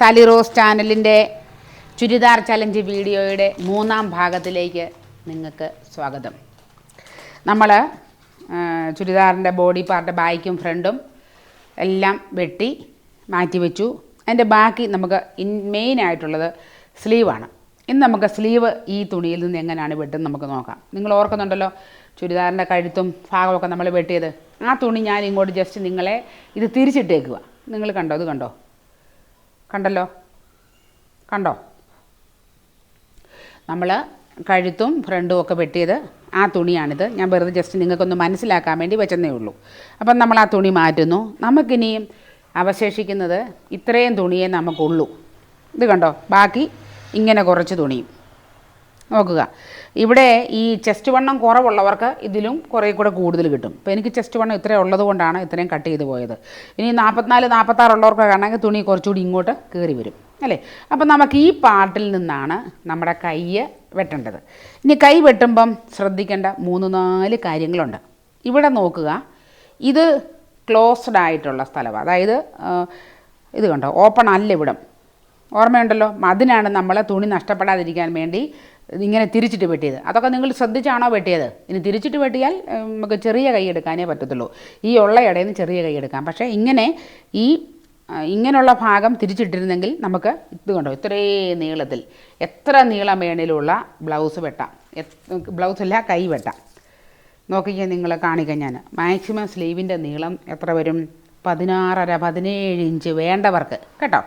Sally rose ചാനലിന്റെ churidar challenge വീഡിയോയുടെ മൂന്നാം ഭാഗത്തിലേക്ക് നിങ്ങൾക്ക് സ്വാഗതം. നമ്മൾ ചുരിദാറിന്റെ ബോഡി പാർട്ട് ബാക്കും ഫ്രണ്ടും എല്ലാം വെട്ടി മാറ്റി വെച്ചു. അതിന്റെ ബാക്കി നമുക്ക് ഇൻ മെയിൻ ആയിട്ടുള്ളത് സ്ലീവാണ്. ഇന്ന് നമുക്ക് സ്ലീവ് ഈ തുണിയിൽ നിന്ന് എങ്ങനെയാണ് വെട്ടുന്നത് നമുക്ക് നോക്കാം. നിങ്ങൾ ഓർക്കുന്നുണ്ടല്ലോ ചുരിദാറിന്റെ കഴുത്തും ഭാഗമൊക്കെ നമ്മൾ വെട്ടിയത്. ആ തുണി ഞാൻ ഇങ്ങോട്ട് ജസ്റ്റ് നിങ്ങളെ ഇത് തിരിച്ചിട്ടേക്കുക നിങ്ങൾ കണ്ടോ? ഇത് കണ്ടോ? കണ്ടല്ലോ? കണ്ടോ? നമ്മൾ കഴുത്തും ഫ്രണ്ടും ഒക്കെ വെട്ടിയത് ആ തുണിയാണിത്. ഞാൻ വെറുതെ ജസ്റ്റ് നിങ്ങൾക്കൊന്ന് മനസ്സിലാക്കാൻ വേണ്ടി വെച്ചെന്നേ ഉള്ളൂ. അപ്പം നമ്മൾ ആ തുണി മാറ്റുന്നു. നമുക്കിനിയും അവശേഷിക്കുന്നത് ഇത്രയും തുണിയെ നമുക്കുള്ളൂ. ഇത് കണ്ടോ? ബാക്കി ഇങ്ങനെ കുറച്ച് തുണിയും. നോക്കുക. ഇവിടെ ഈ ചെസ്റ്റ് വണ്ണം കുറവുള്ളവർക്ക് ഇതിലും കുറേ കൂടെ കൂടുതൽ കിട്ടും. അപ്പോൾ എനിക്ക് ചെസ്റ്റ് വണ്ണം ഇത്രയും ഉള്ളത് കൊണ്ടാണ് ഇത്രയും കട്ട് ചെയ്ത് പോയത്. ഇനി നാൽപ്പത്തിനാല് നാൽപ്പത്താറുള്ളവർക്ക് ആണെങ്കിൽ തുണി കുറച്ചുകൂടി ഇങ്ങോട്ട് കയറി വരും അല്ലേ? അപ്പം നമുക്ക് ഈ പാർട്ടിൽ നിന്നാണ് നമ്മുടെ കൈ വെട്ടേണ്ടത്. ഇനി കൈ വെട്ടുമ്പം ശ്രദ്ധിക്കേണ്ട മൂന്ന് നാല് കാര്യങ്ങളുണ്ട്. ഇവിടെ നോക്കുക ഇത് ക്ലോസ്ഡ് ആയിട്ടുള്ള സ്ഥലമാണ് അതായത് ഇത് കണ്ടോ ഓപ്പൺ അല്ല ഇവിടം. ഓർമ്മയുണ്ടല്ലോ അതിനാണ് നമ്മൾ തുണി നഷ്ടപ്പെടാതിരിക്കാൻ വേണ്ടി ഇങ്ങനെ തിരിച്ചിട്ട് വെട്ടിയത്. അതൊക്കെ നിങ്ങൾ ശ്രദ്ധിച്ചാണോ വെട്ടിയത്? ഇനി തിരിച്ചിട്ട് വെട്ടിയാൽ നമുക്ക് ചെറിയ കൈ എടുക്കാനേ പറ്റത്തുള്ളൂ. ഈ ഉള്ള ഇടയിൽ നിന്ന് ചെറിയ കൈ എടുക്കാം. പക്ഷേ ഇങ്ങനെ ഈ ഇങ്ങനെയുള്ള ഭാഗം തിരിച്ചിട്ടിരുന്നെങ്കിൽ നമുക്ക് ഇത് കണ്ടോ? ഇത്രയും നീളത്തിൽ എത്ര നീളം വേണേലുള്ള ബ്ലൗസ് വെട്ടാം. ബ്ലൗസ് അല്ല കൈ വെട്ടാം. നോക്കിക്കാൻ നിങ്ങൾ കാണിക്കാം ഞാൻ. മാക്സിമം സ്ലീവിന്റെ നീളം എത്ര വരും? പതിനാറര പതിനേഴ് ഇഞ്ച് വേണ്ടവർക്ക്. കേട്ടോ?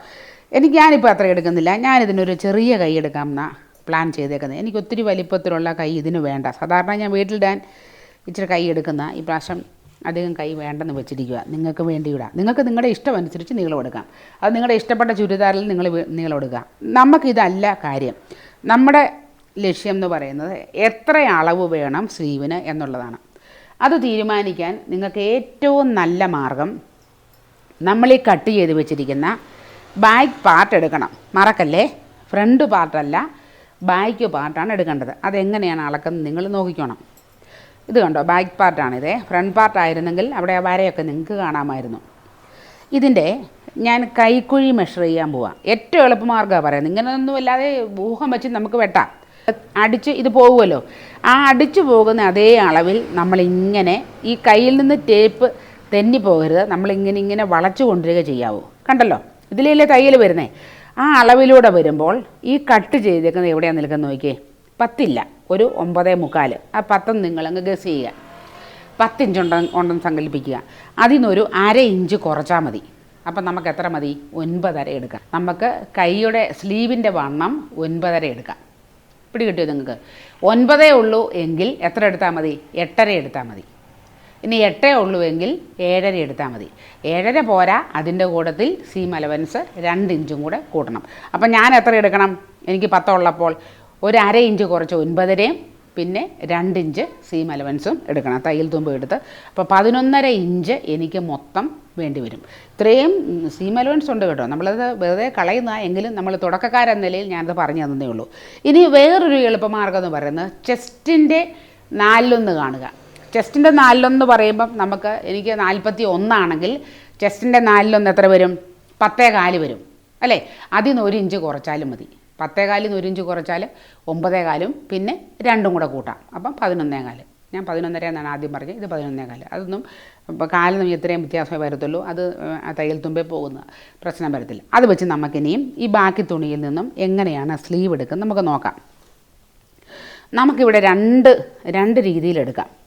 എനിക്ക് ഞാനിപ്പോൾ അത്ര എടുക്കുന്നില്ല. ഞാനിതിനൊരു ചെറിയ കൈ എടുക്കാമെന്ന പ്ലാൻ ചെയ്തേക്കുന്നത്. എനിക്ക് ഒത്തിരി വലിപ്പത്തിലുള്ള കൈ ഇതിന് വേണ്ട. സാധാരണ ഞാൻ വീട്ടിൽ വീട്ടിലിടാൻ ഇച്ചിരി കൈ എടുക്കുന്ന ഈ പ്രാവശ്യം അധികം കൈ വേണ്ടെന്ന് വെച്ചിരിക്കുക നിങ്ങൾക്ക് വേണ്ടി നിങ്ങൾക്ക് നിങ്ങളുടെ ഇഷ്ടം അനുസരിച്ച് നീളം എടുക്കാം. അത് നിങ്ങളുടെ ഇഷ്ടപ്പെട്ട ചുരിദാറിൽ നിങ്ങൾ നീളം എടുക്കുക. നമുക്കിതല്ല കാര്യം. നമ്മുടെ ലക്ഷ്യം എന്ന് പറയുന്നത് എത്ര അളവ് വേണം സ്ലീവിന് എന്നുള്ളതാണ്. അത് തീരുമാനിക്കാൻ നിങ്ങൾക്ക് ഏറ്റവും നല്ല മാർഗം നമ്മൾ ഈ കട്ട് ചെയ്ത് വെച്ചിരിക്കുന്ന ബാക്ക് പാർട്ട് എടുക്കണം. മറക്കല്ലേ? ഫ്രണ്ട് പാർട്ടല്ല. ബാക്ക് പാർട്ടാണ് എടുക്കേണ്ടത്. അതെങ്ങനെയാണ് അളക്കുന്നത് നിങ്ങൾ നോക്കിക്കോണം. ഇത് കണ്ടോ ബാക്ക് പാർട്ടാണിത് ഫ്രണ്ട് പാർട്ടായിരുന്നെങ്കിൽ അവിടെ വരയൊക്കെ നിങ്ങൾക്ക് കാണാമായിരുന്നു. ഇതിന്റെ ഞാൻ കൈക്കുഴി മെഷർ ചെയ്യാൻ പോവാം. ഏറ്റവും എളുപ്പമാർഗമാണ് പറയുന്നത്. ഇങ്ങനെയൊന്നും അല്ലാതെ ഊഹം വെച്ച് നമുക്ക് വെട്ടാം. അടിച്ച് ഇത് പോകുമല്ലോ ആ അടിച്ചു പോകുന്ന അതേ അളവിൽ നമ്മളിങ്ങനെ ഈ കയ്യിൽ നിന്ന് ടേപ്പ് തെന്നി പോകരുത്. നമ്മളിങ്ങനെ ഇങ്ങനെ വളച്ചു കൊണ്ടുവരിക ചെയ്യാവൂ. കണ്ടല്ലോ? ഇതിലല്ലേ തയ്യൽ വരുന്നേ? ആ അളവിലൂടെ വരുമ്പോൾ ഈ കട്ട് ചെയ്തേക്കുന്നത് എവിടെയാണ് നിൽക്കുന്നത് നോക്കിയേ? പത്തില്ല. ഒരു ഒമ്പതേ മുക്കാൽ ആ പത്തും നിങ്ങളങ്ങ് ഗസ് ചെയ്യുക. പത്തിഞ്ച് ഉണ്ട ഉണ്ടെന്ന് സങ്കല്പിക്കുക. അതിൽ നിന്നൊരു അര ഇഞ്ച് കുറച്ചാൽ മതി. അപ്പം നമുക്ക് എത്ര മതി? ഒൻപതര എടുക്കാം. നമുക്ക് കൈയുടെ സ്ലീവിന്റെ വണ്ണം ഒൻപതര എടുക്കാം. പിടി കിട്ടിയോ നിങ്ങൾക്ക്? ഒൻപതേ ഉള്ളൂ എങ്കിൽ എത്ര എടുത്താൽ മതി? എട്ടര എടുത്താൽ മതി. ഇനി എട്ടേ ഉള്ളൂ എങ്കിൽ ഏഴര എടുത്താൽ മതി. ഏഴര പോരാ അതിന്റെ കൂട്ടത്തിൽ സീം അലവൻസ് രണ്ട് ഇഞ്ചും കൂടെ കൂട്ടണം. അപ്പം ഞാൻ എത്ര എടുക്കണം? എനിക്ക് പത്തുള്ളപ്പോൾ ഒരു അര ഇഞ്ച് കുറച്ച് ഒൻപതരയും പിന്നെ രണ്ട് ഇഞ്ച് സീം അലവൻസും എടുക്കണം. തയ്യൽ തുമ്പ് എടുത്ത്. അപ്പോൾ പതിനൊന്നര ഇഞ്ച് എനിക്ക് മൊത്തം വേണ്ടി വരും. ഇത്രയും സീം അലവൻസ് ഉണ്ട് കേട്ടോ. നമ്മളത് വെറുതെ കളയുന്ന എങ്കിലും നമ്മൾ തുടക്കക്കാരെന്ന നിലയിൽ ഞാനത് പറഞ്ഞു തന്നേ ഉള്ളൂ. ഇനി വേറൊരു എളുപ്പമാർഗം എന്ന് പറയുന്നത് ചെസ്റ്റിന്റെ നാലിലൊന്ന് കാണുക. ചെസ്റ്റിന്റെ നാലിലൊന്ന് പറയുമ്പം നമുക്ക് എനിക്ക് നാൽപ്പത്തി ഒന്നാണെങ്കിൽ ചെസ്റ്റിന്റെ നാലിലൊന്ന് എത്ര വരും? പത്തേ കാൽ വരും. അല്ലേ? അതിൽ നിന്ന് ഒരു ഇഞ്ച് കുറച്ചാലും മതി. പത്തേ കാലിൽ നിന്ന് ഒരു ഇഞ്ച് കുറച്ചാൽ ഒമ്പതേ കാലും പിന്നെ രണ്ടും കൂടെ കൂട്ടാം. അപ്പം പതിനൊന്നേ കാൽ. ഞാൻ പതിനൊന്നര എന്നാണ് ആദ്യം പറഞ്ഞത്. ഇത് പതിനൊന്നേ കാൽ. അതൊന്നും ഇപ്പോൾ നിന്ന് ഇത്രയും വ്യത്യാസമേ വരത്തുള്ളൂ. അത് തയ്യൽ തുമ്പേ പോകുന്ന പ്രശ്നം വരത്തില്ല. അത് വെച്ച് നമുക്കിനിയും ഈ ബാക്കി തുണിയിൽ നിന്നും എങ്ങനെയാണ് സ്ലീവ് എടുക്കുന്നത് നമുക്ക് നോക്കാം. നമുക്കിവിടെ രണ്ട് രണ്ട് രീതിയിലെടുക്കാം.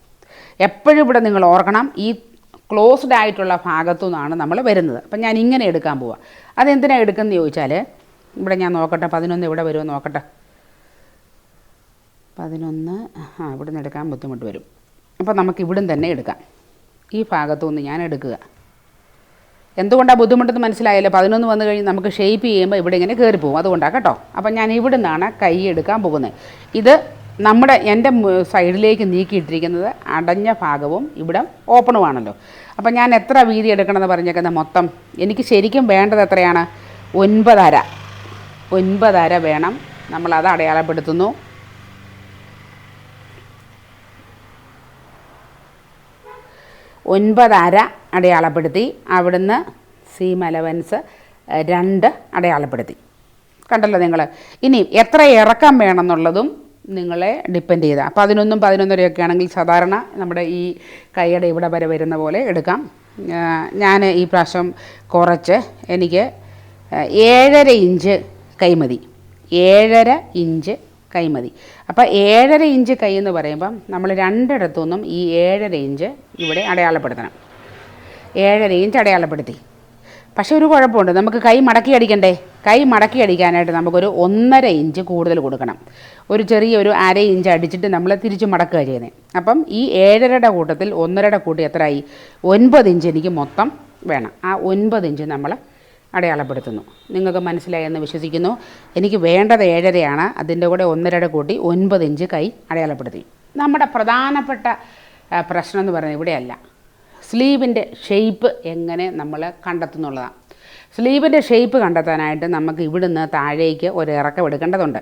എപ്പോഴും ഇവിടെ നിങ്ങൾ ഓർക്കണം ഈ ക്ലോസ്ഡ് ആയിട്ടുള്ള ഭാഗത്തു നിന്നാണ് നമ്മൾ വരുന്നത്. അപ്പം ഞാൻ ഇങ്ങനെ എടുക്കാൻ പോവാം. അതെന്തിനാണ് എടുക്കുന്നത് ചോദിച്ചാൽ ഇവിടെ ഞാൻ നോക്കട്ടെ പതിനൊന്ന് ഇവിടെ വരുമോ നോക്കട്ടെ. പതിനൊന്ന് ആ ഇവിടെ നിന്ന് എടുക്കാൻ ബുദ്ധിമുട്ട് വരും. അപ്പോൾ നമുക്ക് ഇവിടുന്ന് തന്നെ എടുക്കാം. ഈ ഭാഗത്തു നിന്ന് ഞാൻ എടുക്കുക. എന്തുകൊണ്ടാണ് ബുദ്ധിമുട്ടെന്ന് മനസ്സിലായല്ലോ? പതിനൊന്ന് വന്നു കഴിഞ്ഞ് നമുക്ക് ഷേപ്പ് ചെയ്യുമ്പോൾ ഇവിടെ ഇങ്ങനെ കയറി പോകും അതുകൊണ്ടാണ് കേട്ടോ. അപ്പം ഞാൻ ഇവിടെ നിന്നാണ് കൈ എടുക്കാൻ പോകുന്നത്. ഇത് നമ്മുടെ എന്റെ സൈഡിലേക്ക് നീക്കിയിട്ടിരിക്കുന്നത് അടഞ്ഞ ഭാഗവും ഇവിടെ ഓപ്പണുമാണല്ലോ അപ്പം ഞാൻ എത്ര വീതി എടുക്കണമെന്ന് പറഞ്ഞേക്കുന്ന മൊത്തം. എനിക്ക് ശരിക്കും വേണ്ടത് എത്രയാണ്? ഒൻപതര ഒൻപതര വേണം. നമ്മളത് അടയാളപ്പെടുത്തുന്നു. ഒൻപതര അടയാളപ്പെടുത്തി. അവിടുന്ന് സീം അലവൻസ് രണ്ട് അടയാളപ്പെടുത്തി. കണ്ടല്ലോ നിങ്ങൾ? ഇനി എത്ര ഇറക്കം വേണമെന്നുള്ളതും നിങ്ങളെ ഡിപ്പെൻഡ് ചെയ്ത. അപ്പോൾ പതിനൊന്നും പതിനൊന്നരയൊക്കെ ആണെങ്കിൽ സാധാരണ നമ്മുടെ ഈ കൈയുടെ ഇവിടെ വരെ വരുന്ന പോലെ എടുക്കാം. ഞാൻ ഈ പ്രാവശ്യം കുറച്ച് എനിക്ക് ഏഴര ഇഞ്ച് കൈമതി ഏഴര ഇഞ്ച് കൈമതി അപ്പോൾ ഏഴര ഇഞ്ച് കൈ എന്ന് പറയുമ്പം നമ്മൾ രണ്ടിടത്തുനിന്നും ഈ ഏഴര ഇഞ്ച് ഇവിടെ അടയാളപ്പെടുത്തണം. ഏഴര ഇഞ്ച് അടയാളപ്പെടുത്തി. പക്ഷേ ഒരു കുഴപ്പമുണ്ട്. നമുക്ക് കൈ മടക്കി അടിക്കണ്ടേ? കൈ മടക്കി അടിക്കാനായിട്ട് നമുക്കൊരു ഒന്നര ഇഞ്ച് കൂടുതൽ കൊടുക്കണം. ഒരു ചെറിയ ഒരു അര ഇഞ്ച് അടിച്ചിട്ട് നമ്മൾ തിരിച്ച് മടക്കുക ചെയ്യുന്നത് അപ്പം ഈ ഏഴരയുടെ കൂട്ടത്തിൽ ഒന്നരയുടെ കൂട്ടി എത്രയായി? ഒൻപത് ഇഞ്ച് എനിക്ക് മൊത്തം വേണം. ആ ഒൻപത് ഇഞ്ച് നമ്മൾ അടയാളപ്പെടുത്തുന്നു. നിങ്ങൾക്ക് മനസ്സിലായെന്ന് വിശ്വസിക്കുന്നു. എനിക്ക് വേണ്ടത് ഏഴരയാണ്. അതിന്റെ കൂടെ ഒന്നരയുടെ കൂട്ടി ഒൻപത് ഇഞ്ച് കൈ അടയാളപ്പെടുത്തി. നമ്മുടെ പ്രധാനപ്പെട്ട പ്രശ്നം എന്ന് പറയുന്നത് ഇവിടെയല്ല. സ്ലീവിന്റെ ഷേപ്പ് എങ്ങനെ നമ്മൾ കണ്ടെത്തുന്നുള്ളതാണ്. സ്ലീവിന്റെ ഷേപ്പ് കണ്ടെത്താനായിട്ട് നമുക്ക് ഇവിടുന്ന് താഴേക്ക് ഒരു ഇറക്കം എടുക്കേണ്ടതുണ്ട്.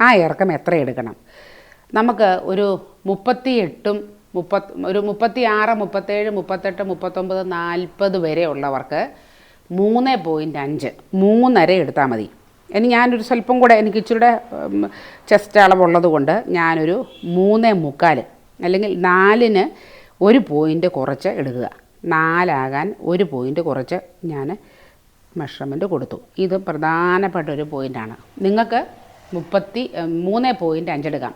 ആ ഇറക്കം എത്ര എടുക്കണം? നമുക്ക് ഒരു മുപ്പത്തി എട്ടും മുപ്പത്ത് ഒരു മുപ്പത്തി ആറ് മുപ്പത്തേഴ് മുപ്പത്തെട്ട് മുപ്പത്തൊമ്പത് നാൽപ്പത് വരെ ഉള്ളവർക്ക് മൂന്ന് പോയിന്റ് അഞ്ച് മൂന്നര എടുത്താൽ മതി. ഇനി ഞാനൊരു സ്വല്പം കൂടെ എനിക്ക് ഇച്ചിരിയുടെ ചെസ്റ്റ് അളവുള്ളത് കൊണ്ട് ഞാനൊരു മൂന്ന് മുക്കാൽ അല്ലെങ്കിൽ നാലിന് ഒരു പോയിന്റ് കുറച്ച് എടുക്കുക. നാലാകാൻ ഒരു പോയിന്റ് കുറച്ച് ഞാൻ മെഷർമെന്റ് കൊടുത്തു. ഇത് പ്രധാനപ്പെട്ട ഒരു പോയിന്റാണ് നിങ്ങൾക്ക് മുപ്പത്തി മൂന്ന് പോയിന്റ് അഞ്ചെടുക്കാം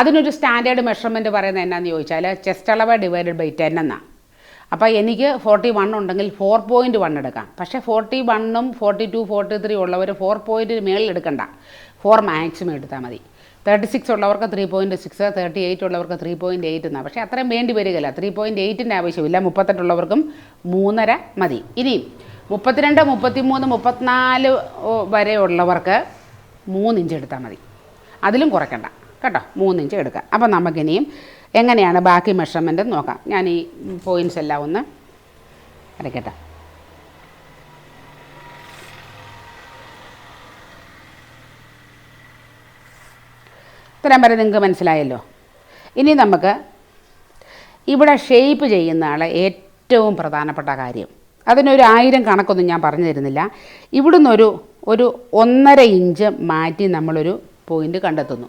അതിനൊരു സ്റ്റാൻഡേർഡ് മെഷർമെന്റ് പറയുന്നത് എന്നാന്ന് ചോദിച്ചാൽ ചെസ്റ്റ് അളവ് ഡിവൈഡഡ് ബൈ ടെൻ എന്നാണ് അപ്പോൾ എനിക്ക് ഫോർട്ടി വൺ ഉണ്ടെങ്കിൽ ഫോർ പോയിന്റ് വൺ എടുക്കാം. പക്ഷേ ഫോർട്ടി വണ്ണും ഫോർട്ടി ടു ഫോർട്ടി ത്രീ ഉള്ളവർ ഫോർ പോയിന്റിന് മേളിൽ എടുക്കണ്ട. ഫോർ മാക്സിമം എടുത്താൽ മതി. തേർട്ടി സിക്സ് ഉള്ളവർക്ക് three point six thirty eight ഉള്ളവർക്ക് ത്രീ പോയിന്റ് എയ്റ്റ് എന്നാണ് പക്ഷേ അത്രയും വേണ്ടി വരികയില്ല. ത്രീ പോയിന്റ് എയ്റ്റിന്റെ ആവശ്യമില്ല. മുപ്പത്തെട്ടുള്ളവർക്കും മൂന്നര മതി. ഇനി മുപ്പത്തിരണ്ട് മുപ്പത്തിമൂന്ന് മുപ്പത്തിനാല് വരെ ഉള്ളവർക്ക് മൂന്നിഞ്ച് എടുത്താൽ മതി. അതിലും കുറയ്ക്കണ്ട. കേട്ടോ? മൂന്നിഞ്ച് എടുക്കാം. അപ്പോൾ നമുക്കിനിയും എങ്ങനെയാണ് ബാക്കി മെഷർമെന്റ് നോക്കാം. ഞാൻ ഈ പോയിന്റ്സ് എല്ലാം ഒന്ന് അരയ്ക്കട്ടെ ഇത്രയും വരെ നിങ്ങൾക്ക് മനസ്സിലായല്ലോ. ഇനി നമുക്ക് ഇവിടെ ഷേപ്പ് ചെയ്യുന്ന ആളെ ഏറ്റവും പ്രധാനപ്പെട്ട കാര്യം. അതിനൊരു ആയിരം കണക്കൊന്നും ഞാൻ പറഞ്ഞു തരുന്നില്ല. ഇവിടുന്ന് ഒരു ഒരു ഒന്നര ഇഞ്ച് മാറ്റി നമ്മളൊരു പോയിന്റ് കണ്ടെത്തുന്നു.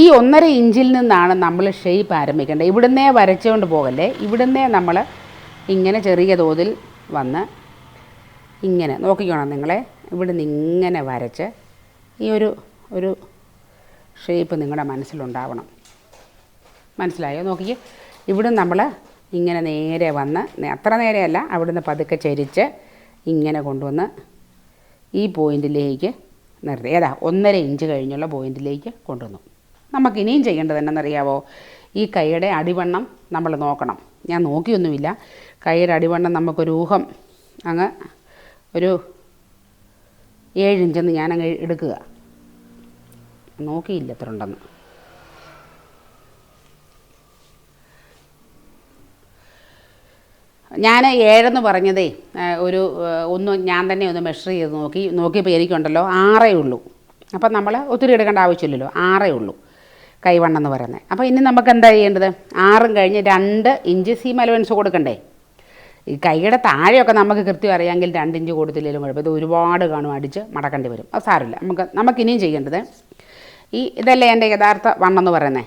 ഈ ഒന്നര ഇഞ്ചിൽ നിന്നാണ് നമ്മൾ ഷേപ്പ് ആരംഭിക്കേണ്ടത്. ഇവിടുന്നേ വരച്ചുകൊണ്ട് പോകല്ലേ? ഇവിടുന്നേ നമ്മൾ ഇങ്ങനെ ചെറിയ തോതിൽ വന്ന് ഇങ്ങനെ നോക്കിക്കോണം നിങ്ങളെ. ഇവിടുന്ന് ഇങ്ങനെ വരച്ച് ഈ ഒരു ഒരു ഷേപ്പ് നിങ്ങളുടെ മനസ്സിലുണ്ടാവണം. മനസ്സിലായോ? നോക്കിക്കേ ഇവിടെ നമ്മൾ ഇങ്ങനെ നേരെ വന്ന് അത്ര നേരെയല്ല അവിടുന്ന് പതുക്കെ ചരിച്ച് ഇങ്ങനെ കൊണ്ടുവന്ന് ഈ പോയിന്റിലേക്ക് നിർത്തി. ഏതാ ഒന്നര ഇഞ്ച് കഴിഞ്ഞുള്ള പോയിന്റിലേക്ക് കൊണ്ടുവന്നു. നമുക്ക് ഇനിയും ചെയ്യേണ്ടത് എന്നറിയാവോ ഈ കൈയുടെ അടിവണ്ണം നമ്മൾ നോക്കണം. ഞാൻ നോക്കിയൊന്നുമില്ല. കൈയുടെ അടിവണ്ണം നമുക്കൊരു ഊഹം. അങ്ങ് ഒരു ഏഴ് ഇഞ്ചെന്ന് ഞാനങ്ങ് എടുക്കുക. നോക്കിയില്ല എത്ര ഞാൻ ഏഴെന്ന് പറഞ്ഞതേ ഒരു ഒന്ന് ഞാൻ തന്നെ ഒന്ന് മെഷർ ചെയ്ത് നോക്കി നോക്കിയപ്പോൾ എനിക്കുണ്ടല്ലോ ആറേ ഉള്ളൂ. അപ്പം നമ്മൾ ഒത്തിരി എടുക്കേണ്ട ആവശ്യമില്ലല്ലോ ആറേ ഉള്ളൂ കൈവണ്ണം എന്ന് പറയുന്നത്. അപ്പോൾ ഇനി നമുക്ക് എന്താ ചെയ്യേണ്ടത്? ആറും കഴിഞ്ഞ് രണ്ട് ഇഞ്ച് സീം അലവൻസ് കൊടുക്കണ്ടേ? ഈ കൈയുടെ താഴെയൊക്കെ നമുക്ക് കൃത്യം അറിയാമെങ്കിൽ രണ്ട് ഇഞ്ച് കൊടുത്തില്ലെങ്കിലും കുഴപ്പം ഇത് ഒരുപാട് കാണും അടിച്ച് മടക്കേണ്ടി വരും. അത് സാരമില്ല. നമുക്ക് നമുക്കിനിയും ചെയ്യേണ്ടത് ഈ ഇതല്ലേ എന്റെ യഥാർത്ഥ വണ്ണം എന്ന് പറയുന്നത്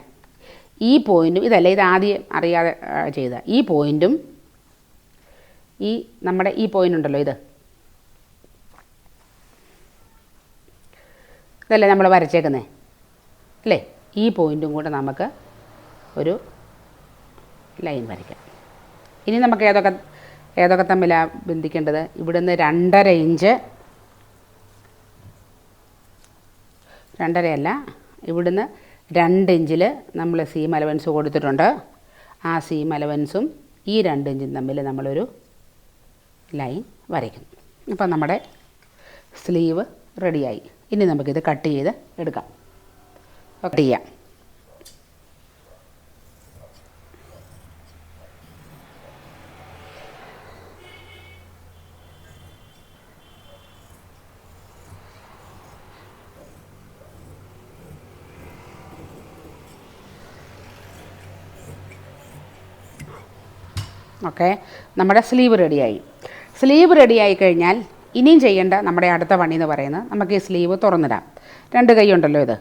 ഈ പോയിന്റും ഇതല്ലേ ഇത് ആദ്യം അറിയാതെ ചെയ്ത. ഈ പോയിന്റും ഈ നമ്മുടെ ഈ പോയിന്റ് ഉണ്ടല്ലോ ഇത്. ഇതല്ലേ നമ്മൾ വരച്ചേക്കുന്നേ? അല്ലേ? ഈ പോയിന്റും കൂടെ നമുക്ക് ഒരു ലൈൻ വരയ്ക്കാം. ഇനി നമുക്ക് ഏതൊക്കെ ഏതൊക്കെ തമ്മിലാണ് ബന്ധിക്കേണ്ടത്? ഇവിടുന്ന് രണ്ടര ഇഞ്ച് രണ്ടരയല്ല. ഇവിടുന്ന് രണ്ട് ഇഞ്ചിൽ നമ്മൾ സീം അലവൻസ് കൊടുത്തിട്ടുണ്ട്. ആ സീം അലവൻസും ഈ രണ്ട് ഇഞ്ചും തമ്മിൽ നമ്മളൊരു ലൈൻ വരയ്ക്കുന്നു. അപ്പം നമ്മുടെ സ്ലീവ് റെഡിയായി ഇനി നമുക്കിത് കട്ട് ചെയ്ത് എടുക്കാം. കട്ട് ചെയ്യാം ഓക്കെ? നമ്മുടെ സ്ലീവ് റെഡിയായി. സ്ലീവ് റെഡിയായി കഴിഞ്ഞാൽ ഇനിയും ചെയ്യേണ്ട നമ്മുടെ അടുത്ത പണി എന്ന് പറയുന്നത് നമുക്ക് ഈ സ്ലീവ് തുറന്നിടാം. രണ്ട് കൈ ഉണ്ടല്ലോ ഇത്.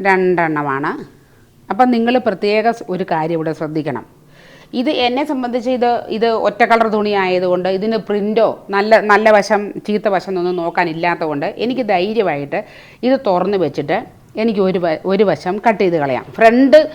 രണ്ടെണ്ണമാണ്. അപ്പം നിങ്ങൾ പ്രത്യേക ഒരു കാര്യം ഇവിടെ ശ്രദ്ധിക്കണം. ഇത് എന്നെ സംബന്ധിച്ച് ഇത് ഇത് ഒറ്റ കളർ തുണി ആയതുകൊണ്ട് ഇതിന് പ്രിന്റോ നല്ല നല്ല വശം ചീത്ത വശം എന്നൊന്നും നോക്കാനില്ലാത്തതുകൊണ്ട് എനിക്ക് ധൈര്യമായിട്ട് ഇത് തുറന്ന് വെച്ചിട്ട് എനിക്ക് ഒരു ഒരു വശം കട്ട് ചെയ്ത് കളയാം. ഫ്രണ്ട്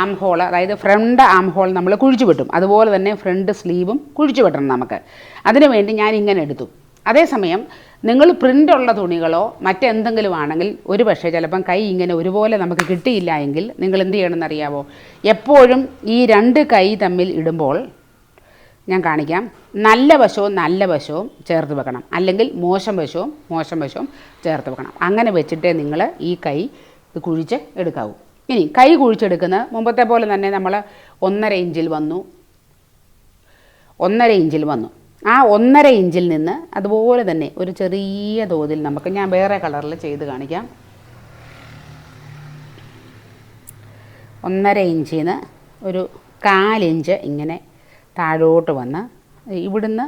ആം ഹോൾ അതായത് ഫ്രണ്ട് ആം ഹോൾ നമ്മൾ കുഴിച്ചു വെട്ടും. അതുപോലെ തന്നെ ഫ്രണ്ട് സ്ലീവും കുഴിച്ചു വെട്ടണം നമുക്ക്. അതിനു വേണ്ടി ഞാൻ ഇങ്ങനെ എടുത്തു. അതേസമയം നിങ്ങൾ പ്രിന്റ് ഉള്ള തുണികളോ മറ്റെന്തെങ്കിലും ആണെങ്കിൽ ഒരു പക്ഷേ ചിലപ്പം കൈ ഇങ്ങനെ ഒരുപോലെ നമുക്ക് കിട്ടിയില്ല എങ്കിൽ നിങ്ങൾ എന്ത് ചെയ്യണമെന്ന് അറിയാവോ? എപ്പോഴും ഈ രണ്ട് കൈ തമ്മിൽ ഇടുമ്പോൾ ഞാൻ കാണിക്കാം. നല്ല വശവും നല്ല വശവും ചേർത്ത് വെക്കണം. അല്ലെങ്കിൽ മോശം വശവും മോശം വശവും ചേർത്ത് വെക്കണം. അങ്ങനെ വെച്ചിട്ടേ നിങ്ങൾ ഈ കൈ കുഴിച്ച് എടുക്കാവൂ. ഇനി കൈ കുഴിച്ചെടുക്കുന്ന മുമ്പത്തെ പോലെ തന്നെ നമ്മൾ ഒന്നര ഇഞ്ചിൽ വന്നു. ഒന്നര ഇഞ്ചിൽ വന്നു. ആ ഒന്നര ഇഞ്ചിൽ നിന്ന് അതുപോലെ തന്നെ ഒരു ചെറിയ തോതിൽ നമുക്ക് ഞാൻ വേറെ കളറിൽ ചെയ്ത് കാണിക്കാം. ഒന്നര ഇഞ്ചിൽ നിന്ന് ഒരു കാലിഞ്ച് ഇങ്ങനെ താഴോട്ട് വന്ന് ഇവിടുന്ന്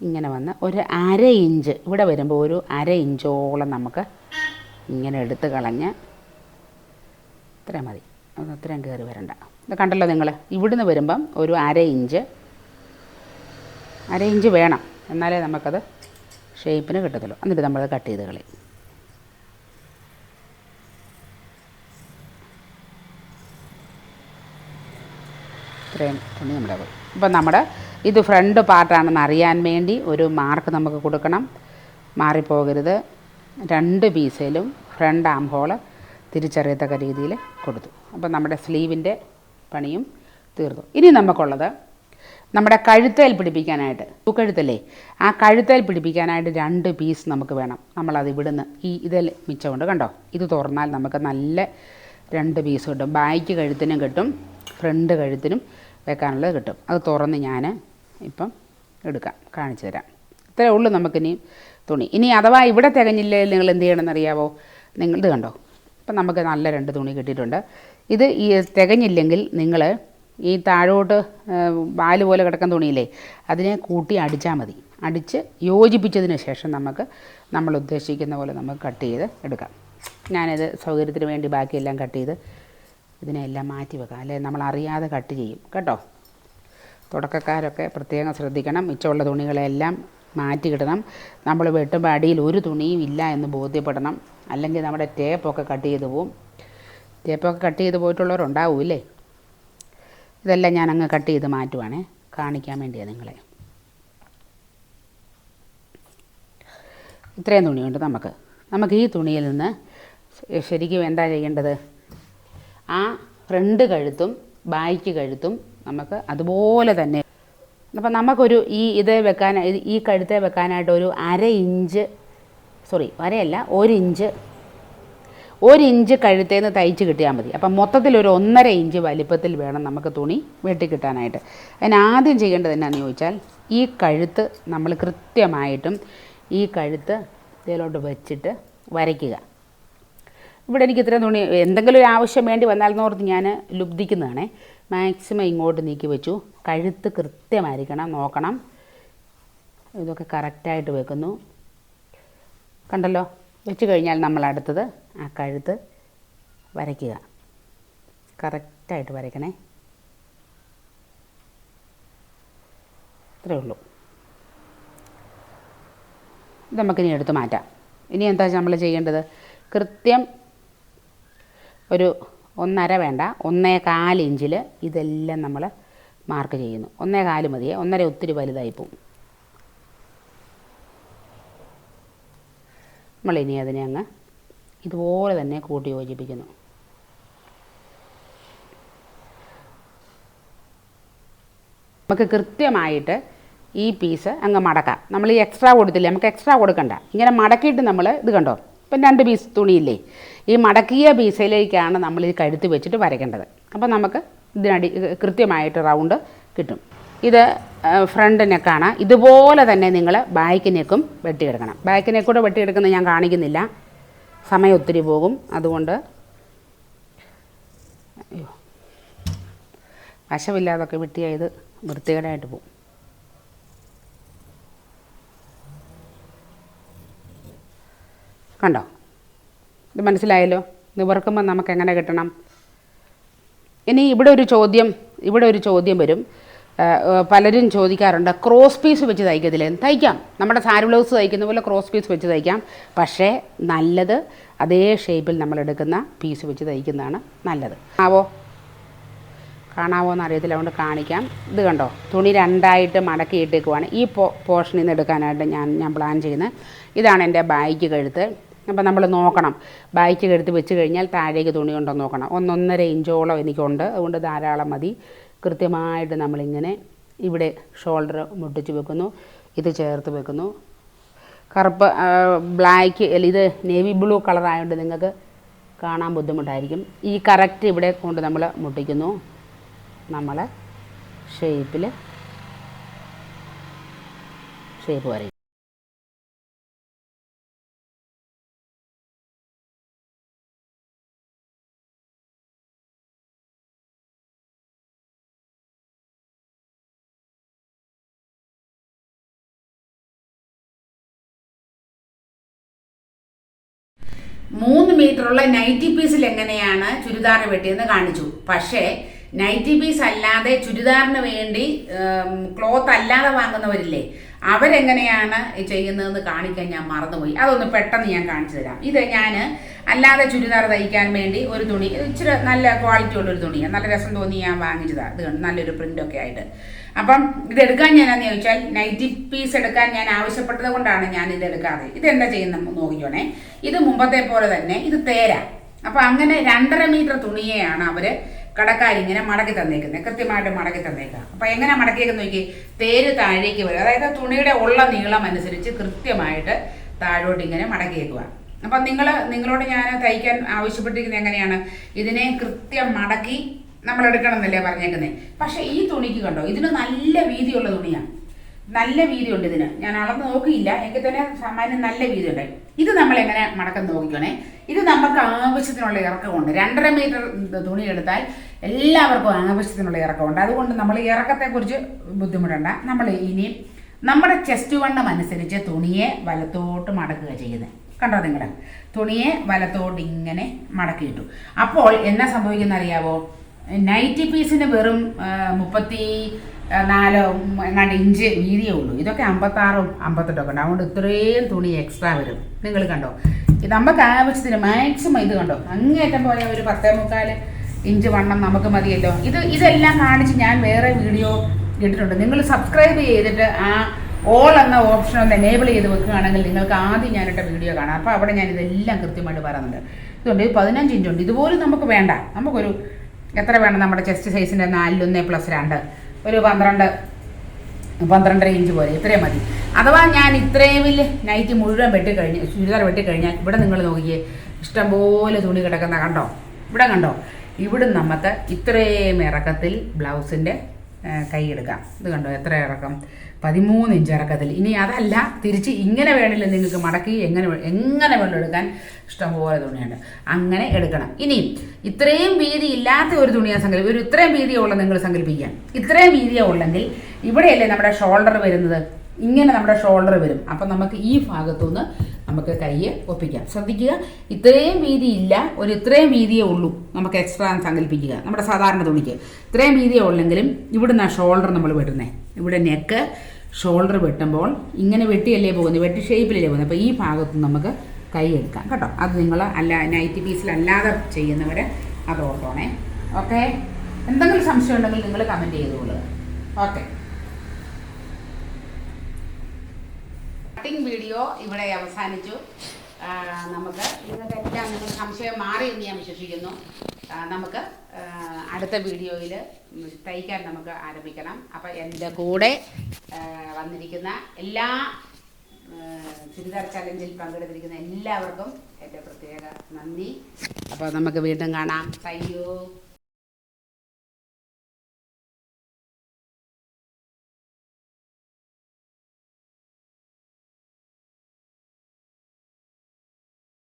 ഇങ്ങനെ വന്ന് ഒരു അര ഇഞ്ച് ഇവിടെ വരുമ്പോൾ ഒരു അര ഇഞ്ചോളം നമുക്ക് ഇങ്ങനെ എടുത്ത് കളഞ്ഞ് ഇത്രയും മതി. അത് അത്രയും കയറി വരണ്ട. ഇത് കണ്ടല്ലോ നിങ്ങൾ ഇവിടുന്ന് വരുമ്പം ഒരു അര ഇഞ്ച് അര ഇഞ്ച് വേണം. എന്നാലേ നമുക്കത് ഷേപ്പിന് കിട്ടത്തുള്ളൂ. എന്നിട്ട് നമ്മൾ കട്ട് ചെയ്ത് കളയും. ഇത്രയും തുണി നമ്മുടെ പോയി ഇപ്പം നമ്മുടെ ഇത് ഫ്രണ്ട് പാർട്ടാണെന്ന് അറിയാൻ വേണ്ടി ഒരു മാർക്ക് നമുക്ക് കൊടുക്കണം. മാറിപ്പോകരുത്. രണ്ട് പീസിലും ഫ്രണ്ട് ആം ഹോൾ തിരിച്ചറിയത്തക്ക രീതിയിൽ കൊടുത്തു. അപ്പോൾ നമ്മുടെ സ്ലീവിന്റെ പണിയും തീർന്നു. ഇനി നമുക്കുള്ളത് നമ്മുടെ കഴുത്തേൽ പിടിപ്പിക്കാനായിട്ട്. പൂക്കഴുത്തല്ലേ? ആ കഴുത്തേൽ പിടിപ്പിക്കാനായിട്ട് രണ്ട് പീസ് നമുക്ക് വേണം. നമ്മളത് ഇവിടുന്ന് ഈ ഇതിൽ മിച്ചമുണ്ട് കണ്ടോ ഇത് തുറന്നാൽ നമുക്ക് നല്ല രണ്ട് പീസ് കിട്ടും. ബാക്ക് കഴുത്തിനും കിട്ടും ഫ്രണ്ട് കഴുത്തിനും വെക്കാനുള്ളത് കിട്ടും. അത് തുറന്ന് ഞാൻ ഇപ്പം എടുക്കാം കാണിച്ചു തരാം. ഇത്രയേ ഉള്ളൂ നമുക്കിനി തുണി. ഇനി അഥവാ ഇവിടെ തികഞ്ഞില്ലെങ്കിൽ നിങ്ങൾ എന്ത് ചെയ്യണമെന്ന് അറിയാവോ നിങ്ങൾ ഇത് കണ്ടോ? ഇപ്പം നമുക്ക് നല്ല രണ്ട് തുണി കിട്ടിയിട്ടുണ്ട്. ഇത് ഈ തികഞ്ഞില്ലെങ്കിൽ നിങ്ങൾ ഈ താഴോട്ട് വാൽ പോലെ കിടക്കുന്ന തുണിയില്ലേ അതിനെ കൂട്ടി അടിച്ചാൽ മതി. അടിച്ച് യോജിപ്പിച്ചതിന് ശേഷം നമുക്ക് നമ്മൾ ഉദ്ദേശിക്കുന്ന പോലെ നമുക്ക് കട്ട് ചെയ്ത് എടുക്കാം. ഞാനിത് സൗകര്യത്തിന് വേണ്ടി ബാക്കിയെല്ലാം കട്ട് ചെയ്ത് ഇതിനെല്ലാം മാറ്റി വെക്കാം. അല്ലെ? നമ്മൾ അറിയാതെ കട്ട് ചെയ്യും. കേട്ടോ? തുടക്കക്കാരൊക്കെ പ്രത്യേകം ശ്രദ്ധിക്കണം. മിച്ചമുള്ള തുണികളെല്ലാം മാറ്റി കിടണം നമ്മൾ വെട്ടുമ്പോൾ അടിയിൽ ഒരു തുണിയും ഇല്ല എന്ന് ബോധ്യപ്പെടണം. അല്ലെങ്കിൽ നമ്മുടെ ടേപ്പൊക്കെ കട്ട് ചെയ്ത് പോവും. ടേപ്പൊക്കെ കട്ട് ചെയ്ത് പോയിട്ടുള്ളവരുണ്ടാവൂല്ലേ ഇതെല്ലാം ഞാൻ അങ്ങ് കട്ട് ചെയ്ത് മാറ്റുവാണേ. കാണിക്കാൻ വേണ്ടിയാണ് നിങ്ങളെ. ഇത്രയും തുണിയുണ്ട് നമുക്ക്. നമുക്ക് ഈ തുണിയിൽ നിന്ന് ശരിക്കും എന്താ ചെയ്യേണ്ടത്? ആ ഫ്രണ്ട് കഴുത്തും ബാക്ക് കഴുത്തും നമുക്ക് അതുപോലെ തന്നെ അപ്പം നമുക്കൊരു ഈ ഇത് വെക്കാൻ ഈ കഴുത്തെ വെക്കാനായിട്ട് ഒരു അര ഇഞ്ച് സോറി അരയല്ല ഒരു ഇഞ്ച് ഒരു ഇഞ്ച് കഴുത്തേന്ന് തയ്ച്ച് കിട്ടിയാൽ മതി. അപ്പം മൊത്തത്തിൽ ഒരു ഒന്നര ഇഞ്ച് വലിപ്പത്തിൽ വേണം നമുക്ക് തുണി വെട്ടിക്കിട്ടാനായിട്ട് അതിന് ആദ്യം ചെയ്യേണ്ടത് എന്നാന്ന് ചോദിച്ചാൽ ഈ കഴുത്ത് നമ്മൾ കൃത്യമായിട്ടും ഈ കഴുത്ത് ഇതിലോട്ട് വെച്ചിട്ട് വരയ്ക്കുക. ഇവിടെ എനിക്ക് ഇത്രയും തുണി എന്തെങ്കിലും ഒരു ആവശ്യം വേണ്ടി വന്നാൽ എന്നോർത്ത് ഞാൻ ലുബ്ധിക്കുന്നതാണേ. മാക്സിമം ഇങ്ങോട്ട് നീക്കി വെച്ചു. കഴുത്ത് കൃത്യമായിരിക്കണം നോക്കണം. ഇതൊക്കെ കറക്റ്റായിട്ട് വെക്കുന്നു. കണ്ടല്ലോ? വെച്ച് കഴിഞ്ഞാൽ നമ്മൾ അടുത്തത് ആ കഴുത്ത് വരയ്ക്കുക. കറക്റ്റായിട്ട് വരയ്ക്കണേ. ഇത്രയേ ഉള്ളൂ. ഇത് നമുക്കിനി എടുത്ത് മാറ്റാം. ഇനി എന്താ നമ്മൾ ചെയ്യേണ്ടത്? കൃത്യം ഒരു ഒന്നര വേണ്ട. ഒന്നേ കാലിഞ്ചിൽ ഇതെല്ലാം നമ്മൾ മാർക്ക് ചെയ്യുന്നു. ഒന്നേ കാൽ മതിയെ. ഒന്നര ഒത്തിരി വലുതായി പോവും നമ്മളിനി അതിനെ അങ്ങ് ഇതുപോലെ തന്നെ കൂട്ടി യോജിപ്പിക്കുന്നു. നമുക്ക് കൃത്യമായിട്ട് ഈ പീസ് അങ്ങ് മടക്കാം. നമ്മൾ ഈ എക്സ്ട്രാ കൊടുത്തില്ലേ? നമുക്ക് എക്സ്ട്രാ കൊടുക്കണ്ട. ഇങ്ങനെ മടക്കിയിട്ട് നമ്മൾ ഇത് കണ്ടോ? ഇപ്പം രണ്ട് പീസ് തുണിയില്ലേ? ഈ മടക്കിയ പീസിലേക്കാണ് നമ്മൾ ഈ കഴുത്ത് വെച്ചിട്ട് വരയ്ക്കേണ്ടത്. അപ്പോൾ നമുക്ക് ഇതിനടി കൃത്യമായിട്ട് റൗണ്ട് കിട്ടും. ഇത് ഫ്രണ്ട് നെക്കാണ് ഇതുപോലെ തന്നെ നിങ്ങൾ ബാക്ക് നെക്കും വെട്ടിയെടുക്കണം. ബാക്ക് നെക്കൂടെ വെട്ടിയെടുക്കുന്നത് ഞാൻ കാണിക്കുന്നില്ല. സമയം ഒത്തിരി പോകും. അതുകൊണ്ട് അയ്യോ വശമില്ലാതൊക്കെ വെട്ടിയായത് വൃത്തികേടായിട്ട് പോകും. കണ്ടോ? ഇത് മനസ്സിലായല്ലോ? നിവർക്കുമ്പോൾ നമുക്ക് എങ്ങനെ കിട്ടണം? ഇനി ഇവിടെ ഒരു ചോദ്യം ഇവിടെ ഒരു ചോദ്യം വരും. പലരും ചോദിക്കാറുണ്ട് ക്രോസ് പീസ് വെച്ച് തയ്ക്കത്തില്ലേ? തയ്ക്കാം. നമ്മുടെ സാരി ബ്ലൗസ് തയ്ക്കുന്ന പോലെ ക്രോസ് പീസ് വെച്ച് തയ്ക്കാം. പക്ഷേ നല്ലത് അതേ ഷേപ്പിൽ നമ്മൾ എടുക്കുന്ന പീസ് വെച്ച് തയ്ക്കുന്നതാണ് നല്ലത്. ആവോ കാണാവോ എന്ന് അറിയത്തില്ല അതുകൊണ്ട് കാണിക്കാം. ഇത് കണ്ടോ? തുണി രണ്ടായിട്ട് മടക്കി ഇട്ടേക്കുവാണ്. ഈ പോ പോർഷനിൽ നിന്ന് എടുക്കാനായിട്ട് ഞാൻ ഞാൻ പ്ലാൻ ചെയ്യുന്നത്. ഇതാണ് എന്റെ ബാഗ് കഴുത്ത്. അപ്പോൾ നമ്മൾ നോക്കണം. ബായിക്ക് എടുത്ത് വെച്ച് കഴിഞ്ഞാൽ താഴേക്ക് തുണി ഉണ്ടോ നോക്കണം. ഒന്നൊന്നര ഇഞ്ചോളം എനിക്കുണ്ട്. അതുകൊണ്ട് ധാരാളം മതി. കൃത്യമായിട്ട് നമ്മളിങ്ങനെ ഇവിടെ ഷോൾഡർ മുട്ടിച്ച് വെക്കുന്നു. ഇത് ചേർത്ത് വെക്കുന്നു. കറുപ്പ് ബ്ലാക്ക് ഇത് നേവി ബ്ലൂ കളറായതുകൊണ്ട് നിങ്ങൾക്ക് കാണാൻ ബുദ്ധിമുട്ടായിരിക്കും. ഈ കറക്റ്റ് ഇവിടെ കൊണ്ട് നമ്മൾ മുട്ടിക്കുന്നു. നമ്മളെ ഷേപ്പിൽ ഷേപ്പ് വരയും. മൂന്ന് മീറ്ററുള്ള നൈറ്റി പീസിൽ എങ്ങനെയാണ് ചുരിദാർ വെട്ടിയെന്ന് കാണിച്ചു. പക്ഷേ നൈറ്റി പീസ് അല്ലാതെ ചുരിദാറിന് വേണ്ടി ക്ലോത്ത് അല്ലാതെ വാങ്ങുന്നവരില്ലേ അവരെങ്ങനെയാണ് ചെയ്യുന്നതെന്ന് കാണിക്കാൻ ഞാൻ മറന്നുപോയി. അതൊന്ന് പെട്ടെന്ന് ഞാൻ കാണിച്ചു തരാം. ഇത് ഞാൻ അല്ലാതെ ചുരിദാർ തയ്ക്കാൻ വേണ്ടി ഒരു തുണി ഇച്ചിരി നല്ല ക്വാളിറ്റി ഉള്ളൊരു തുണിയാണ് നല്ല രസം തോന്നി ഞാൻ വാങ്ങിച്ചതാണ് ഇത് നല്ലൊരു പ്രിന്റൊക്കെ ആയിട്ട്. അപ്പം ഇത് എടുക്കാൻ ഞാനെന്ന് ചോദിച്ചാൽ നൈറ്റി പീസ് എടുക്കാൻ ഞാൻ ആവശ്യപ്പെട്ടത് കൊണ്ടാണ് ഞാൻ ഇത് എടുക്കാതെ ഇതെന്താ ചെയ്യുന്ന നോക്കിക്കോണേ. ഇത് മുമ്പത്തെ പോലെ തന്നെ ഇത് തേര. അപ്പം അങ്ങനെ രണ്ടര മീറ്റർ തുണിയെയാണ് അവർ കടക്കാരിങ്ങനെ മടക്കി തന്നേക്കുന്നത് കൃത്യമായിട്ട് മടക്കി തന്നേക്കുക അപ്പം എങ്ങനെ മടക്കിയേക്കെന്ന് നോക്കി തേര് താഴേക്ക് വരും. അതായത് തുണിയുടെ ഉള്ള നീളം അനുസരിച്ച് കൃത്യമായിട്ട് താഴോട്ട് ഇങ്ങനെ മടക്കിയേക്കുക അപ്പം നിങ്ങൾ നിങ്ങളോട് ഞാൻ തയ്ക്കാൻ ആവശ്യപ്പെട്ടിരിക്കുന്നത് എങ്ങനെയാണ്? ഇതിനെ കൃത്യം മടക്കി നമ്മൾ എടുക്കണം എന്നല്ലേ പറഞ്ഞേക്കുന്നത് പക്ഷേ ഈ തുണിക്ക് കണ്ടോ ഇതിന് നല്ല വീതിയുള്ള തുണിയാണ് നല്ല വീതിയുണ്ട് ഇതിന്. ഞാൻ അളന്ന് നോക്കിയില്ല എങ്കിൽ തന്നെ സാമാന്യം നല്ല വീതിയുണ്ട്. ഇത് നമ്മൾ എങ്ങനെ മടക്കം നോക്കിക്കണേ? ഇത് നമുക്ക് ആവശ്യത്തിനുള്ള ഇറക്കമുണ്ട്. രണ്ടര മീറ്റർ തുണി എടുത്താൽ എല്ലാവർക്കും ആവശ്യത്തിനുള്ള ഇറക്കമുണ്ട്. അതുകൊണ്ട് നമ്മൾ ഇറക്കത്തെക്കുറിച്ച് ബുദ്ധിമുട്ടണ്ട. നമ്മൾ ഇനി നമ്മുടെ ചെസ്റ്റ് വണ്ണം അനുസരിച്ച് തുണിയെ വലത്തോട്ട് മടക്കുക ചെയ്യുന്നത്. കണ്ടോ നിങ്ങൾ? തുണിയെ വലത്തോട്ട് ഇങ്ങനെ മടക്കിയിട്ടു. അപ്പോൾ എന്നാ സംഭവിക്കുന്ന അറിയാവോ നൈറ്റി പീസിന് വെറും മുപ്പത്തി നാലോ എങ്ങാണ്ട് ഇഞ്ച് വീതിയേ ഉള്ളൂ. ഇതൊക്കെ അമ്പത്താറും അമ്പത്തെട്ടൊക്കെ ഉണ്ട്. അതുകൊണ്ട് ഇത്രയും തുണി എക്സ്ട്രാ വരും. നിങ്ങൾ കണ്ടോ? ഇത് നമുക്ക് ആവശ്യത്തിന് മാക്സിമം ഇത് കണ്ടോ? അങ്ങേറ്റം പോയ ഒരു പത്തേ മുക്കാൽ ഇഞ്ച് വണ്ണം നമുക്ക് മതിയല്ലോ. ഇത് ഇതെല്ലാം കാണിച്ച് ഞാൻ വേറെ വീഡിയോ ഇട്ടിട്ടുണ്ട്. നിങ്ങൾ സബ്സ്ക്രൈബ് ചെയ്തിട്ട് ആ ഓൾ എന്ന ഓപ്ഷൻ ഒന്ന് എനേബിൾ ചെയ്ത് വെക്കുകയാണെങ്കിൽ നിങ്ങൾക്ക് ആദ്യം ഞാനിട്ട വീഡിയോ കാണാം. അപ്പോൾ അവിടെ ഞാൻ ഇതെല്ലാം കൃത്യമായിട്ട് പറയുന്നുണ്ട്. ഇതുകൊണ്ട് ഇത് പതിനഞ്ച് ഇഞ്ചുണ്ട്. ഇതുപോലും നമുക്ക് വേണ്ട. നമുക്കൊരു എത്ര വേണം നമ്മുടെ ചെസ്റ്റ് സൈസിന്റെ നാലിലൊന്ന് പ്ലസ് രണ്ട്. ഒരു പന്ത്രണ്ട് പന്ത്രണ്ടര ഇഞ്ച് പോലെ. ഇത്രയും മതി. അഥവാ ഞാൻ ഇത്രയും വലിയ നൈറ്റ് മുഴുവൻ വെട്ടിക്കഴിഞ്ഞ് ചുരിദാർ വെട്ടിക്കഴിഞ്ഞാൽ ഇവിടെ നിങ്ങൾ നോക്കിയേ ഇഷ്ടംപോലെ തുണി കിടക്കുന്ന കണ്ടോ? ഇവിടെ കണ്ടോ? ഇവിടെ നമുക്ക് ഇത്രയും ഇറക്കത്തിൽ ബ്ലൗസിന്റെ കൈ എടുക്കാം. ഇത് കണ്ടോ? എത്ര ഇറക്കം? പതിമൂന്ന് ഇഞ്ച് ഇറക്കത്തിൽ ഇനി അതല്ല തിരിച്ച് ഇങ്ങനെ വേണില്ല നിങ്ങൾക്ക് മടക്കി എങ്ങനെ എങ്ങനെ വെള്ളം എടുക്കാൻ ഇഷ്ടംപോലെ തുണിയുണ്ട്. അങ്ങനെ എടുക്കണം. ഇനി ഇത്രയും വീതി ഇല്ലാത്ത ഒരു തുണിയാണ് സങ്കല്പം ഒരു ഇത്രയും വീതിയേ ഉള്ള നിങ്ങൾ സങ്കല്പിക്കാം ഇത്രയും വീതിയേ ഉള്ളെങ്കിൽ ഇവിടെയല്ലേ നമ്മുടെ ഷോൾഡർ വരുന്നത്? ഇങ്ങനെ നമ്മുടെ ഷോൾഡർ വരും. അപ്പം നമുക്ക് ഈ ഭാഗത്തുനിന്ന് നമുക്ക് കയ്യെ ഒപ്പിക്കാം. ശ്രദ്ധിക്കുക ഇത്രയും ഇല്ല ഒരു ഇത്രയും വീതിയേ ഉള്ളൂ. നമുക്ക് എക്സ്ട്രാ സങ്കല്പിക്കുക നമ്മുടെ സാധാരണ തുണിക്ക്. ഇത്രയും വീതിയേ ഉള്ളെങ്കിലും ഇവിടുന്ന് ഷോൾഡർ നമ്മൾ വിടുന്നത് ഇവിടെ നെക്ക് ഷോൾഡർ വെട്ടുമ്പോൾ ഇങ്ങനെ വെട്ടിയല്ലേ പോകുന്നത്? വെട്ടി ഷേപ്പിലല്ലേ പോകുന്നത്? അപ്പോൾ ഈ ഭാഗത്ത് നമുക്ക് കൈ എടുക്കാം കേട്ടോ. അത് നിങ്ങൾ അല്ല നൈറ്റി പീസിലല്ലാതെ ചെയ്യുന്നവർ അത് ഓർത്തോണേ. ഓക്കെ എന്തെങ്കിലും സംശയം ഉണ്ടെങ്കിൽ നിങ്ങൾ കമന്റ് ചെയ്തോളൂ. ഓക്കെ കട്ടിംഗ് വീഡിയോ ഇവിടെ അവസാനിച്ചു. നമുക്ക് നമുക്ക് എല്ലാം നിങ്ങൾ സംശയം മാറി എന്ന് ഞാൻ വിശ്വസിക്കുന്നു. നമുക്ക് അടുത്ത വീഡിയോയിൽ തയ്ക്കാൻ നമുക്ക് ആരംഭിക്കണം. അപ്പം എന്റെ കൂടെ വന്നിരിക്കുന്ന എല്ലാ ചുരിദാർ ചലഞ്ചിൽ പങ്കെടുത്തിരിക്കുന്ന എല്ലാവർക്കും എന്റെ പ്രത്യേക നന്ദി. അപ്പോൾ നമുക്ക് വീണ്ടും കാണാം. താങ്ക്